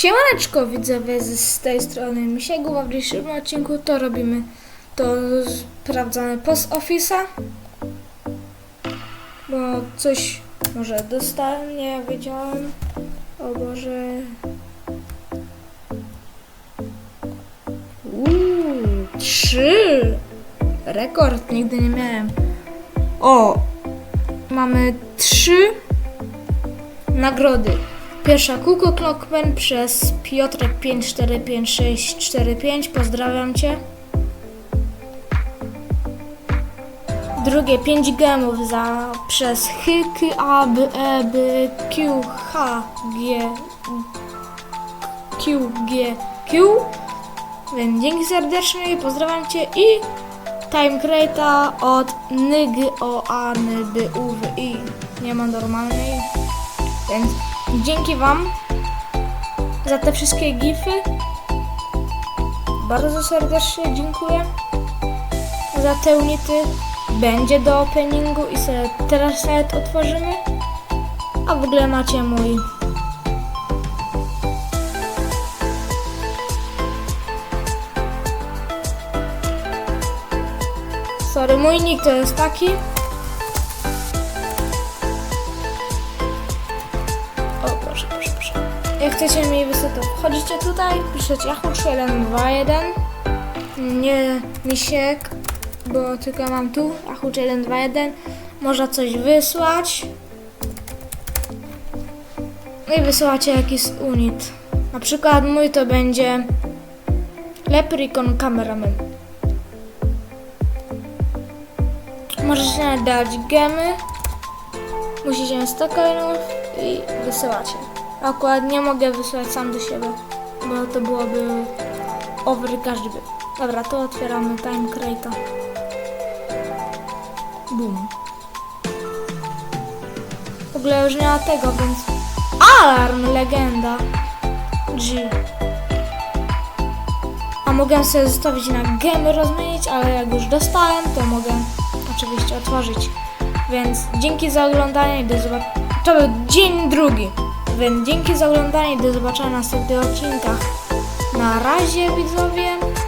Siemaneczko widzowie z, tej strony Misiegu. W dzisiejszym odcinku to robimy to sprawdzamy post office'a. Bo coś może dostałem, nie wiedziałem. O Boże. Uuu, trzy! Rekord, nigdy nie miałem. O! Mamy trzy nagrody. Pierwsza Kuko Clockman przez Piotrek 545645. Pozdrawiam Cię. Drugie 5 gemów za przez H, K, A, B, E, Q, H, G, Q, G, Q. Więc dzięki serdecznie, pozdrawiam Cię i Time Creator od NYG, O, A, N, D, U, I. Nie ma normalnej. Więc dzięki Wam za te wszystkie gify. Bardzo serdecznie dziękuję za te unity. Będzie do openingu i sobie teraz nawet otworzymy. A w ogóle macie mój Sorry, mój nick to jest taki. Chcecie mi wysoko, wchodzicie tutaj, piszecie Yahoo 121. Nie misiek, bo tylko mam tu Yahoo 121. Można coś wysłać. No i wysyłacie jakiś unit. Na przykład mój to będzie Leprechaun Cameraman. Możecie nawet dać gemy. Musicie mieć 100 coinów i wysyłacie. Akurat nie mogę wysłać sam do siebie, bo to byłoby over każdy. Dobra, to otwieramy time crate'a. Boom. W ogóle już nie ma tego, więc... Alarm! Legenda! G. A mogę sobie zostawić na gemy rozmienić, ale jak już dostałem, to mogę oczywiście otworzyć. Więc dzięki za oglądanie i do zobaczenia. To był dzień drugi. Dzięki za oglądanie do zobaczenia na następnych odcinkach. Na razie widzowie.